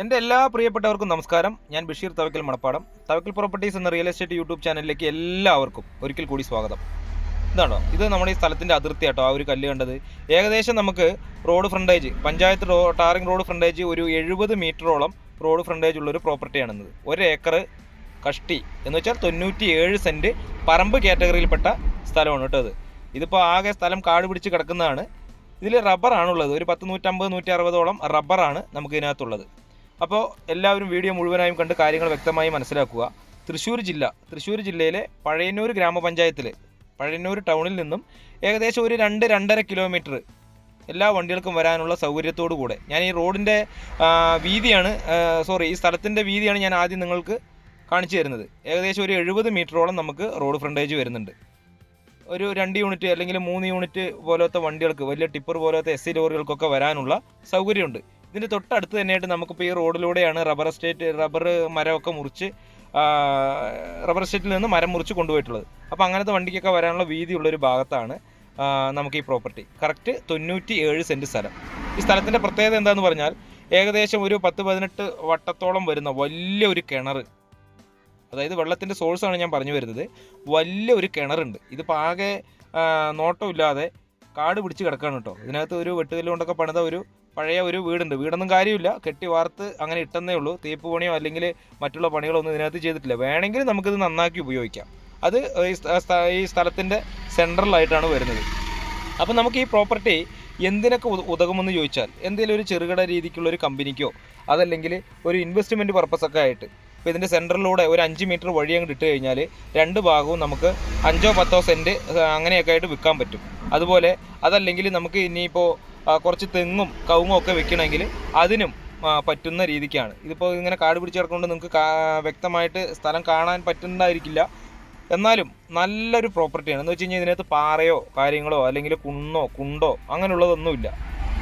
എന്റെ എല്ലാ പ്രിയപ്പെട്ടവർക്കും നമസ്കാരം. ഞാൻ ബഷീർ തവക്കൽ മണപ്പാടം. തവക്കൽ പ്രോപ്പർട്ടീസ് എന്ന റിയൽ എസ്റ്റേറ്റ് യൂട്യൂബ് ചാനലിലേക്ക് എല്ലാവർക്കും ഒരിക്കൽ കൂടി സ്വാഗതം. ഇതാണോ? ഇത് നമ്മുടെ ഈ സ്ഥലത്തിന്റെ അതിർത്തി ആട്ടോ ആ ഒരു കല്ല് കണ്ടത്. ഏകദേശം നമുക്ക് road frontage panchayat road tarring road frontage ഒരു എഴുപത് മീറ്ററോളം റോഡ് ഫ്രണ്ടേജ് ഉള്ളൊരു പ്രോപ്പർട്ടിയാണെന്നത് ഒരു ഏക്കർ കഷ്ടി എന്ന് വെച്ചാൽ തൊണ്ണൂറ്റി ഏഴ് സെന്റ് പറമ്പ് കാറ്റഗറിയിൽപ്പെട്ട സ്ഥലമാണ് കേട്ടോ ഇത്. ഇതിപ്പോൾ ആകെ സ്ഥലം കാട് പിടിച്ച് കിടക്കുന്നതാണ്. ഇതിൽ റബ്ബറാണുള്ളത്. ഒരു പത്ത് നൂറ്റമ്പത് നൂറ്റി അറുപതോളം റബ്ബറാണ് നമുക്ക് ഇതിനകത്തുള്ളത് അപ്പോൾ എല്ലാവരും വീഡിയോ മുഴുവനായും കണ്ട് കാര്യങ്ങൾ വ്യക്തമായി മനസ്സിലാക്കുക. തൃശ്ശൂർ ജില്ല തൃശ്ശൂർ ജില്ലയിലെ പഴയന്നൂർ ഗ്രാമപഞ്ചായത്തിൽ പഴയന്നൂർ ടൗണിൽ നിന്നും ഏകദേശം ഒരു രണ്ട് രണ്ടര കിലോമീറ്റർ എല്ലാ വണ്ടികൾക്കും വരാനുള്ള സൗകര്യത്തോടു കൂടെ. ഞാൻ ഈ റോഡിന്റെ വീതിയാണ് സോറി ഈ സ്ഥലത്തിന്റെ വീതിയാണ് ഞാൻ ആദ്യം നിങ്ങൾക്ക് കാണിച്ചു തരുന്നത്. ഏകദേശം ഒരു എഴുപത് മീറ്ററോളം നമുക്ക് റോഡ് ഫ്രണ്ടേജ് വരുന്നുണ്ട്. ഒരു രണ്ട് യൂണിറ്റ് അല്ലെങ്കിൽ മൂന്ന് യൂണിറ്റ് പോലത്തെ വണ്ടികൾക്ക് വലിയ ടിപ്പർ പോലത്തെ എസ് സി ലോറികൾക്കൊക്കെ വരാനുള്ള സൗകര്യമുണ്ട്. ഇതിന്റെ തൊട്ടടുത്ത് തന്നെയായിട്ട് നമുക്കിപ്പോൾ ഈ റോഡിലൂടെയാണ് റബ്ബർ എസ്റ്റേറ്റ് റബ്ബർ മരമൊക്കെ മുറിച്ച് റബ്ബർ എസ്റ്റേറ്റിൽ നിന്ന് മരം മുറിച്ച് കൊണ്ടുപോയിട്ടുള്ളത്. അപ്പോൾ അങ്ങനത്തെ വണ്ടിക്കൊക്കെ വരാനുള്ള വീതിയുള്ള ഒരു ഭാഗത്താണ് നമുക്ക് ഈ പ്രോപ്പർട്ടി. കറക്റ്റ് തൊണ്ണൂറ്റി ഏഴ് സെന്റ് സ്ഥലം. ഈ സ്ഥലത്തിന്റെ പ്രത്യേകത എന്താണെന്ന് പറഞ്ഞാൽ ഏകദേശം ഒരു പത്ത് പതിനെട്ട് വട്ടത്തോളം വരുന്ന വലിയൊരു കിണർ അതായത് വെള്ളത്തിന്റെ സോഴ്സാണ് ഞാൻ പറഞ്ഞു വരുന്നത്. വലിയ ഒരു കിണറുണ്ട്. ഇതിപ്പോൾ ആകെ നോട്ടമില്ലാതെ കാട് പിടിച്ച് കിടക്കുകയാണ് കേട്ടോ. ഇതിനകത്ത് ഒരു വെട്ടുകല്ല് കൊണ്ടൊക്കെ പണിത ഒരു പഴയ ഒരു വീടുണ്ട്. വീടൊന്നും കാര്യമില്ല. കെട്ടി വാർത്ത് അങ്ങനെ ഇട്ടെന്നേ ഉള്ളൂ. തേപ്പ് പണിയോ അല്ലെങ്കിൽ മറ്റുള്ള പണികളോ ഒന്നും ഇതിനകത്ത് ചെയ്തിട്ടില്ല. വേണമെങ്കിൽ നമുക്കിത് നന്നാക്കി ഉപയോഗിക്കാം. അത് ഈ സ്ഥ- സ്ഥ- ഈ സ്ഥലത്തിന്റെ സെൻട്രലായിട്ടാണ് വരുന്നത്. അപ്പം നമുക്ക് ഈ പ്രോപ്പർട്ടി എന്തിനൊക്കെ ഉത- ഉതകുമെന്ന് ചോദിച്ചാൽ എന്തെങ്കിലും ഒരു ചെറുകിട രീതിക്കുള്ള ഒരു കമ്പനിക്കോ അതല്ലെങ്കിൽ ഒരു ഇൻവെസ്റ്റ്മെന്റ് പർപ്പസൊക്കെ ആയിട്ട് ഇപ്പോൾ ഇതിന്റെ സെന്ററിലൂടെ ഒരു അഞ്ച് മീറ്റർ വഴി അങ്ങ് ഇട്ട് കഴിഞ്ഞാൽ രണ്ട് ഭാഗവും നമുക്ക് അഞ്ചോ പത്തോ സെന്റ് അങ്ങനെയൊക്കെ ആയിട്ട് വിൽക്കാൻ പറ്റും. അതുപോലെ അതല്ലെങ്കിൽ നമുക്ക് ഇനിയിപ്പോൾ കുറച്ച് തെങ്ങും കവുങ്ങും ഒക്കെ വെക്കണമെങ്കിൽ അതിനും പറ്റുന്ന രീതിക്കാണ്. ഇതിപ്പോൾ ഇങ്ങനെ കാട് പിടിച്ച് കിടക്കുന്നുണ്ട് നിങ്ങൾക്ക് വ്യക്തമായിട്ട് സ്ഥലം കാണാൻ പറ്റുന്നതായിരിക്കില്ല. എന്നാലും നല്ലൊരു പ്രോപ്പർട്ടിയാണ് എന്ന് വെച്ച് കഴിഞ്ഞാൽ ഇതിനകത്ത് പാറയോ കാര്യങ്ങളോ അല്ലെങ്കിൽ കുന്നോ കുണ്ടോ അങ്ങനെയുള്ളതൊന്നുമില്ല.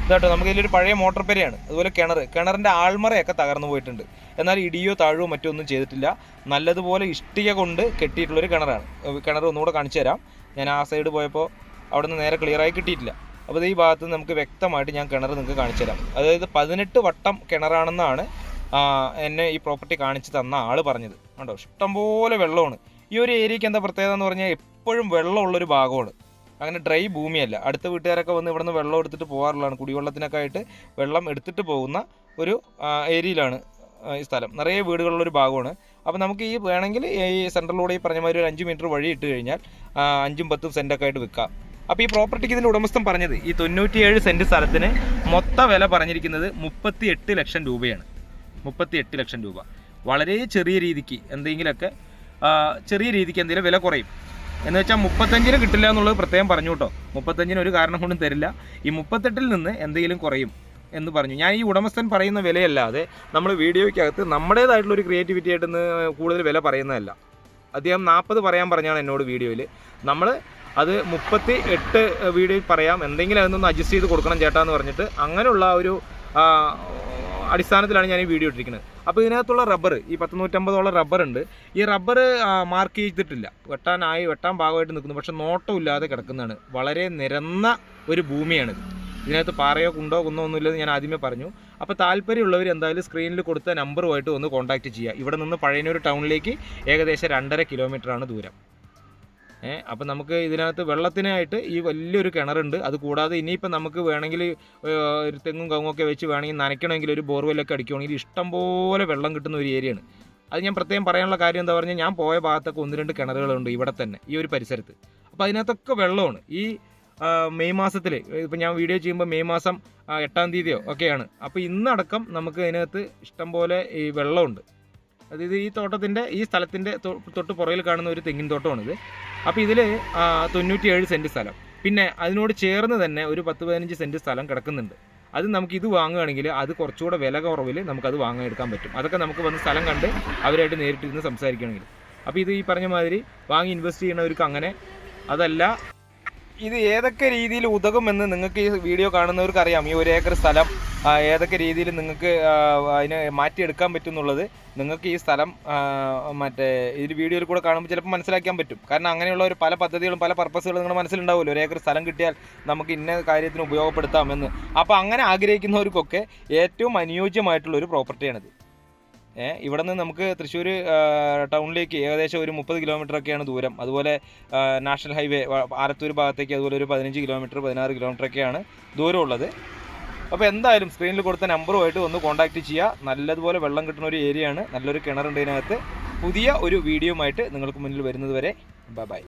ഇതാട്ടോ നമുക്ക് ഇതിലൊരു പഴയ മോട്ടോർ പെരയാണ്. അതുപോലെ കിണർ കിണറിന്റെ ആൾമറയൊക്കെ തകർന്നു പോയിട്ടുണ്ട്. എന്നാൽ ഇടിയോ താഴോ മറ്റോ ഒന്നും ചെയ്തിട്ടില്ല. നല്ലതുപോലെ ഇഷ്ടിക കൊണ്ട് കെട്ടിയിട്ടുള്ളൊരു കിണറാണ്. കിണർ ഒന്നുകൂടെ കാണിച്ചു തരാം. ഞാൻ ആ സൈഡ് പോയപ്പോൾ അവിടെ നിന്ന് നേരെ ക്ലിയറായി കിട്ടിയിട്ടില്ല. അപ്പോൾ ഈ ഭാഗത്ത് നമുക്ക് വ്യക്തമായിട്ട് ഞാൻ കിണർ നിങ്ങൾക്ക് കാണിച്ചു തരാം. അതായത് പതിനെട്ട് വട്ടം കിണറാണെന്നാണ് എന്നെ ഈ പ്രോപ്പർട്ടി കാണിച്ച് തന്ന ആൾ പറഞ്ഞത്. കണ്ടോ? ഇഷ്ടംപോലെ വെള്ളമാണ്. ഈ ഒരു ഏരിയക്ക് എന്താ പ്രത്യേകത എന്ന് പറഞ്ഞാൽ എപ്പോഴും വെള്ളമുള്ളൊരു ഭാഗമാണ്. അങ്ങനെ ഡ്രൈ ഭൂമിയല്ല. അടുത്ത വീട്ടുകാരൊക്കെ വന്ന് ഇവിടുന്ന് വെള്ളം എടുത്തിട്ട് പോകാറുള്ളതാണ്. കുടിവെള്ളത്തിനൊക്കെ ആയിട്ട് വെള്ളം എടുത്തിട്ട് പോകുന്ന ഒരു ഏരിയയിലാണ് ഈ സ്ഥലം. നിറയെ വീടുകളുള്ളൊരു ഭാഗമാണ്. അപ്പോൾ നമുക്ക് ഈ വേണമെങ്കിൽ ഈ സെൻട്രലിലൂടെ ഈ പറഞ്ഞ മാതിരി ഒരു അഞ്ച് മീറ്റർ വഴി ഇട്ട് കഴിഞ്ഞാൽ അഞ്ചും പത്തും സെന്റൊക്കെ ആയിട്ട് വിൽക്കാം അപ്പോൾ ഈ പ്രോപ്പർട്ടിക്ക് ഇതിന്റെ ഉടമസ്ഥൻ പറഞ്ഞത് ഈ തൊണ്ണൂറ്റിയേഴ് സെന്റ് സ്ഥലത്തിന് മൊത്ത വില പറഞ്ഞിരിക്കുന്നത് മുപ്പത്തി എട്ട് ലക്ഷം രൂപയാണ്. മുപ്പത്തി എട്ട് ലക്ഷം രൂപ. വളരെ ചെറിയ രീതിക്ക് എന്തെങ്കിലുമൊക്കെ ചെറിയ രീതിക്ക് എന്തെങ്കിലും വില കുറയും. എന്ന് വെച്ചാൽ മുപ്പത്തഞ്ചിന് കിട്ടില്ല എന്നുള്ളത് പ്രത്യേകം പറഞ്ഞു കേട്ടോ. മുപ്പത്തഞ്ചിന് ഒരു കാരണം കൊണ്ടും തരില്ല. ഈ മുപ്പത്തെട്ടിൽ നിന്ന് എന്തെങ്കിലും കുറയും എന്ന് പറഞ്ഞു. ഞാൻ ഈ ഉടമസ്ഥൻ പറയുന്ന വിലയല്ലാതെ നമ്മൾ വീഡിയോയ്ക്കകത്ത് നമ്മുടേതായിട്ടുള്ള ഒരു ക്രിയേറ്റിവിറ്റി ആയിട്ട് കൂടുതൽ വില പറയുന്നതല്ല. അദ്ദേഹം നാൽപ്പത് പറയാൻ പറഞ്ഞാണ് എന്നോട് വീഡിയോയിൽ നമ്മൾ അത് മുപ്പത്തി എട്ട് വീഡിയോയിൽ പറയാം. എന്തെങ്കിലും അതൊന്നും അഡ്ജസ്റ്റ് ചെയ്ത് കൊടുക്കണം ചേട്ടാ എന്ന് പറഞ്ഞിട്ട് അങ്ങനെയുള്ള ഒരു അടിസ്ഥാനത്തിലാണ് ഞാൻ ഈ വീഡിയോ ഇട്ടിരിക്കുന്നത്. അപ്പോൾ ഇതിനകത്തുള്ള റബ്ബർ ഈ പത്ത് നൂറ്റമ്പതോളം റബ്ബർ ഉണ്ട്. ഈ റബ്ബർ മാർക്ക് ചെയ്തിട്ടില്ല. വെട്ടാനായി വെട്ടാൻ ഭാഗമായിട്ട് നിൽക്കുന്നു. പക്ഷെ നോട്ടമില്ലാതെ കിടക്കുന്നതാണ്. വളരെ നിരന്ന ഒരു ഭൂമിയാണിത് ഇതിനകത്ത് പാറയോ കുണ്ടോ കുന്നോ ഒന്നുമില്ലെന്ന് ഞാൻ ആദ്യമേ പറഞ്ഞു. അപ്പോൾ താല്പര്യമുള്ളവർ എന്തായാലും സ്ക്രീനിൽ കൊടുത്ത നമ്പറുമായിട്ട് ഒന്ന് കോൺടാക്റ്റ് ചെയ്യുക. ഇവിടെ നിന്ന് പഴയനൂർ ടൗണിലേക്ക് ഏകദേശം രണ്ടര കിലോമീറ്ററാണ് ദൂരം. ഏ അപ്പം നമുക്ക് ഇതിനകത്ത് വെള്ളത്തിനായിട്ട് ഈ വലിയൊരു കിണറുണ്ട്. അത് കൂടാതെ ഇനിയിപ്പം നമുക്ക് വേണമെങ്കിൽ ഒരു തെങ്ങും കവുങ്ങും ഒക്കെ വെച്ച് വേണമെങ്കിൽ നനയ്ക്കണമെങ്കിൽ ഒരു ബോർവെല്ലൊക്കെ അടിക്കുകയാണെങ്കിൽ ഇഷ്ടംപോലെ വെള്ളം കിട്ടുന്ന ഒരു ഏരിയയാണ്. അത് ഞാൻ പ്രത്യേകം പറയാനുള്ള കാര്യം എന്താ പറഞ്ഞാൽ ഞാൻ പോയ ഭാഗത്തൊക്കെ ഒന്ന് രണ്ട് കിണറുകളുണ്ട് ഇവിടെ തന്നെ ഈ ഒരു പരിസരത്ത്. അപ്പോൾ അതിനകത്തൊക്കെ വെള്ളമാണ്. ഈ മെയ് മാസത്തിൽ ഇപ്പം ഞാൻ വീഡിയോ ചെയ്യുമ്പോൾ മെയ് മാസം എട്ടാം തീയതിയോ ഒക്കെയാണ്. അപ്പോൾ ഇന്നടക്കം നമുക്ക് അതിനകത്ത് ഇഷ്ടംപോലെ ഈ വെള്ളമുണ്ട്. അതായത് ഈ തോട്ടത്തിന്റെ ഈ സ്ഥലത്തിന്റെ തൊട്ട് പുറകിൽ കാണുന്ന ഒരു തെങ്ങിൻ തോട്ടമാണിത്. അപ്പോൾ ഇതിൽ തൊണ്ണൂറ്റിയേഴ് സെന്റ് സ്ഥലം. പിന്നെ അതിനോട് ചേർന്ന് തന്നെ ഒരു പത്ത് പതിനഞ്ച് സെന്റ് സ്ഥലം കിടക്കുന്നുണ്ട്. അത് നമുക്ക് ഇത് വാങ്ങുകയാണെങ്കിൽ അത് കുറച്ചുകൂടെ വില കുറവിൽ നമുക്കത് വാങ്ങാൻ എടുക്കാൻ പറ്റും. അതൊക്കെ നമുക്ക് വന്ന് സ്ഥലം കണ്ട് അവരായിട്ട് നേരിട്ടിരുന്ന് സംസാരിക്കുകയാണെങ്കിൽ. അപ്പോൾ ഇത് ഈ പറഞ്ഞ മാതിരി വാങ്ങി ഇൻവെസ്റ്റ് ചെയ്യുന്നവർക്ക് അങ്ങനെ അതല്ല. ഇത് ഏതൊക്കെ രീതിയിൽ ഉതകുമെന്ന് നിങ്ങൾക്ക് ഈ വീഡിയോ കാണുന്നവർക്ക് അറിയാം ഈ ഒരു ഏക്കർ സ്ഥലം ഏതൊക്കെ രീതിയിൽ നിങ്ങൾക്ക് അതിന് മാറ്റിയെടുക്കാൻ പറ്റും എന്നുള്ളത് നിങ്ങൾക്ക് ഈ സ്ഥലം മറ്റേ ഈ വീഡിയോയിൽ കൂടെ കാണുമ്പോൾ ചിലപ്പോൾ മനസ്സിലാക്കാൻ പറ്റും. കാരണം അങ്ങനെയുള്ള ഒരു പല പദ്ധതികളും പല പർപ്പസുകളും നിങ്ങളുടെ മനസ്സിലുണ്ടാവുമല്ലോ. ഒരു സ്ഥലം കിട്ടിയാൽ നമുക്ക് ഇന്ന കാര്യത്തിന് ഉപയോഗപ്പെടുത്താമെന്ന്. അപ്പോൾ അങ്ങനെ ആഗ്രഹിക്കുന്നവർക്കൊക്കെ ഏറ്റവും അനുയോജ്യമായിട്ടുള്ള ഒരു പ്രോപ്പർട്ടിയാണിത്. ഇവിടെ നിന്ന് നമുക്ക് തൃശ്ശൂർ ടൗണിലേക്ക് ഏകദേശം ഒരു മുപ്പത് കിലോമീറ്റർ ഒക്കെയാണ് ദൂരം. അതുപോലെ നാഷണൽ ഹൈവേ ആലത്തൂർ ഭാഗത്തേക്ക് അതുപോലെ ഒരു പതിനഞ്ച് കിലോമീറ്റർ പതിനാറ് കിലോമീറ്റർ ഒക്കെയാണ് ദൂരമുള്ളത്. അപ്പോൾ എന്തായാലും സ്ക്രീനിൽ കൊടുത്ത നമ്പറുമായിട്ട് ഒന്ന് കോൺടാക്റ്റ് ചെയ്യുക. നല്ലതുപോലെ വെള്ളം കിട്ടുന്ന ഒരു ഏരിയയാണ് നല്ലൊരു കിണറുണ്ട് ഇതിനകത്ത്. പുതിയ ഒരു വീഡിയോയുമായിട്ട് നിങ്ങൾക്ക് മുന്നിൽ വരുന്നത് വരെ. ബൈ